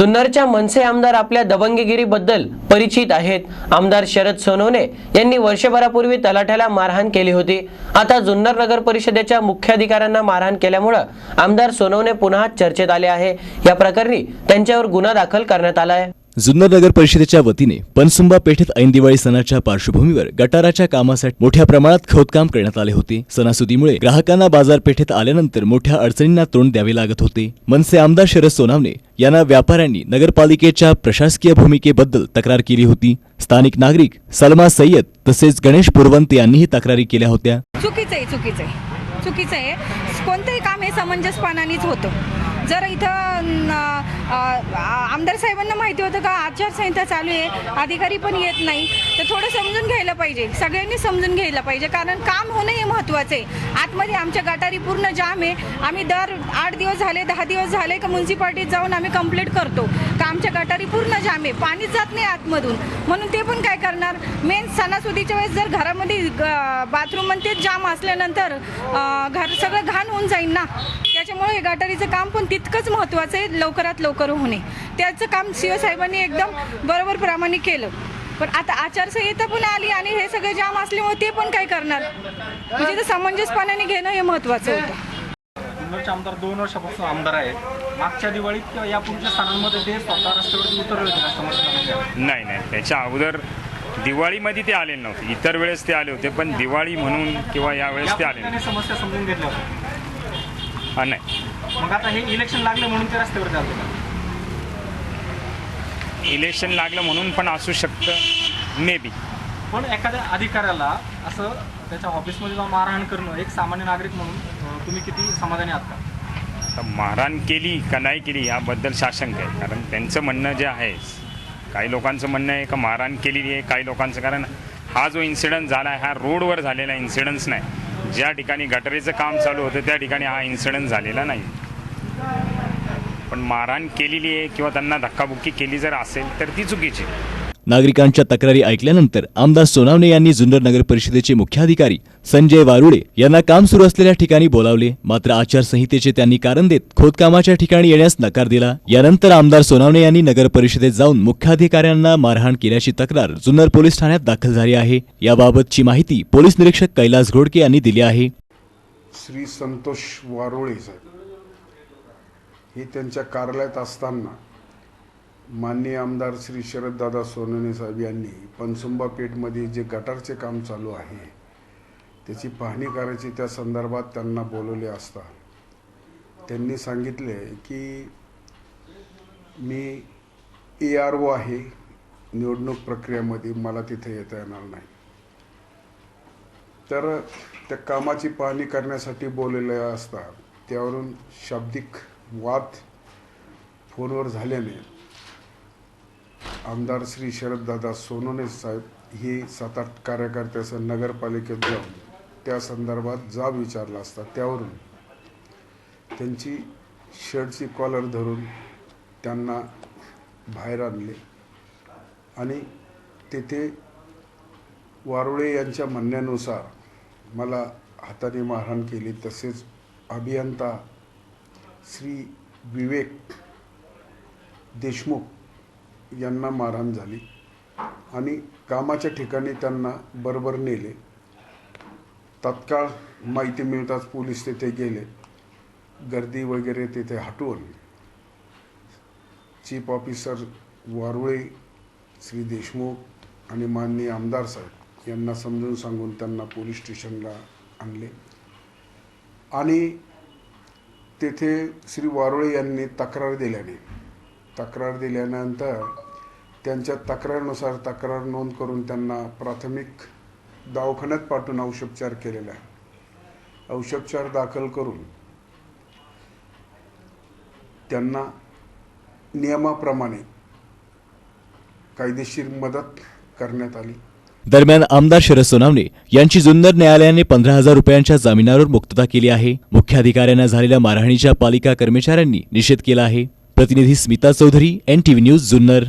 जुन्नरच्या मनसे आमदार आपल्या दबंगगिरीबद्दल परिचित आहेत. आमदार शरद सोनवणे यांनी वर्षभरापूर्वी तलाठ्याला मारहाण केली होती. आता जुन्नर नगर परिषदेच्या मुख्याधिकाऱ्यांना मारहाण केल्यामुळं आमदार सोनवणे पुन्हा चर्चेत आले आहे. या प्रकरणी त्यांच्यावर गुन्हा दाखल करण्यात आला आहे. जुन्नर नगर परिषदेच्या वतीने पनसुंबा पेठेत ऐन दिवाळी सणाच्या पार्श्वभूमीवर गटाराच्या कामासाठी मोठ्या प्रमाणात खोदकाम करण्यात आले होते. सणासुदीमुळे ग्राहकांना बाजारपेठेत आल्यानंतर मोठ्या अडचणींना तोंड द्यावे लागत होते. मनसे आमदार शरद सोनावणे यांना व्यापाऱ्यांनी नगरपालिकेच्या प्रशासकीय भूमिकेबद्दल तक्रार केली होती. स्थानिक नागरिक सलमा सय्यद तसेच गणेश पुरवंत यांनीही तक्रारी केल्या होत्या. चुकीचं आहे चुकीचं आहे. चुकीचं आहे. कोणतंही काम हे समंजसपणानेच होतं. जर इथं आमदार साहेबांना माहिती होतं का आचारसंहिता चालू आहे अधिकारी पण येत नाही. तर थोडं समजून घ्यायला पाहिजे सगळ्यांनी समजून घ्यायला पाहिजे कारण काम होणं हे महत्त्वाचं आहे. आतमध्ये आमच्या गटारी पूर्ण जाम आहे. आम्ही दर आठ दिवस झाले दहा दिवस झाले का म्युन्सिपाल्टीत जाऊन आम्ही कंप्लीट करतो. का आमच्या गटारी पूर्ण जाम आहे पाणीच जात नाही आतमधून. म्हणून ते पण काय करणार? मेन सणासुदीच्या वेळेस जर घरामध्ये बाथरूम तेच जाम असल्यानंतर घर सगळं घाण होऊन जाईल ना. त्याच्यामुळे हे गटारीचं काम पण तितकंच महत्त्वाचं आहे लवकरात लवकर होणे. त्याचं काम शिवसाहेबांनी एकदम बरोबर प्रामाणिक केलं. पण आता आचारसंहिता पण आली आणि हे सगळे जाम असल्यामुळे ते पण काय करणार? म्हणजे ते समंजसपणाने घेणं हे महत्त्वाचं होतं. आमदार दोन वर्षापासून आमदार आहेत. मागच्या दिवाळीत किंवा यापूर्वीच्या सणांमध्ये ते स्वतः रस्त्यावरती उतरले होते नाही नाही. त्याच्या अगोदर दिवाळीमध्ये ते आले नव्हते. इतर वेळेस ते आले होते पण दिवाळी म्हणून किंवा यावेळेस ते आले त्याने समस्या समजून घेतल्या होत्या. हा, नाही. मग आता हे इलेक्शन लागले म्हणून ते रस्त्यावरती आले का? इलेक्शन लागलं म्हणून पण असू शकतं मे बी पण एखाद्या अधिकाऱ्याला असं त्याच्या ऑफिसमध्ये जाऊन मारहाण करणं एक सामान्य नागरिक म्हणून अं, तुम्ही किती समाधानी आहात का? आता मारहाण केली का नाही केली याबद्दल साशंक आहे. कारण त्यांचं म्हणणं जे आहे काही लोकांचं म्हणणं आहे का मारहाण केलेली आहे काही लोकांचं. कारण हा जो इन्सिडन्स झाला आहे हा रोडवर झालेला इन्सिडन्स नाही. ज्या ठिकाणी गटरीचं काम चालू होतं त्या ठिकाणी हा इन्सिडंट झालेला नाही पण मारहाण केलेली आहे किंवा त्यांना धक्काबुक्की केली जर असेल तर ती चुकीची आहे. नागरिकांच्या तक्रारी ऐकल्यानंतर आमदार सोनावणे यांनी जुन्नर नगर परिषदेचे मुख्याधिकारी संजय वारुडे यांना काम सुरू असलेल्या ठिकाणी बोलावले. मात्र आचारसंहितेचे त्यांनी कारण देत खोदकामाच्या ठिकाणी येण्यास नकार दिला. यानंतर आमदार सोनावणे यांनी नगर परिषदेत जाऊन मुख्याधिकाऱ्यांना मारहाण केल्याची तक्रार जुन्नर पोलीस ठाण्यात दाखल झाली आहे. याबाबतची माहिती पोलीस निरीक्षक कैलास घोडके यांनी दिली आहे. श्री संतोष वारोळे साहेब. हे त्यांच्या कार्यालयात असताना माननीय आमदार श्री शरददादा सोनवणे साहेब यांनी पनसुंबा पेठमध्ये जे गटारचे काम चालू आहे त्याची पाहणी करायची त्या संदर्भात त्यांना बोलवले असता. त्यांनी सांगितले की मी ए आर ओ आहे निवडणूक प्रक्रियेमध्ये मला तिथे येता येणार नाही. तर त्या कामाची पाहणी करण्यासाठी बोललेले असता त्यावरून शाब्दिक वाद फोनवर झाल्याने आमदार श्री शरददादा सोनोने साहेब हे सात आठ कार्यकर्त्यासह नगरपालिकेत जाऊन त्या संदर्भात जाब विचारला असता. त्यावरून त्यांची शर्टची कॉलर धरून त्यांना बाहेर आणले आणि तेथे वारुळे यांच्या म्हणण्यानुसार मला हाताने मारहाण केली. तसेच अभियंता श्री विवेक देशमुख यांना मारहाण झाली. आणि कामाच्या ठिकाणी त्यांना बरोबर नेले. तत्काळ माहिती मिळताच पोलीस तेथे गेले. गर्दी वगैरे तेथे हटवून चीफ ऑफिसर वारुळे श्री देशमुख आणि माननीय आमदार साहेब यांना समजून सांगून त्यांना पोलीस स्टेशनला आणले. आणि तेथे श्री वारुळे यांनी तक्रार दिल्याने तक्रार दिल्यानंतर त्यांच्या तक्रारनुसार तक्रार नोंद करून त्यांना प्राथमिक दवाखान्यात पाठवून औषधोपचार केलेला आहे. औषधोपचार दाखल करून त्यांना नियमाप्रमाणे कायदेशीर मदत करण्यात आली. दरम्यान आमदार शरद सोनावणे यांची जुन्नर न्यायालयाने पंधरा हजार रुपयांच्या जामिनावर मुक्तता केली आहे. मुख्याधिकाऱ्यांना झालेल्या मारहाणीच्या पालिका कर्मचाऱ्यांनी निषेध केला आहे. प्रतिनिधी स्मिता चौधरी एन न्यूज जुन्नर.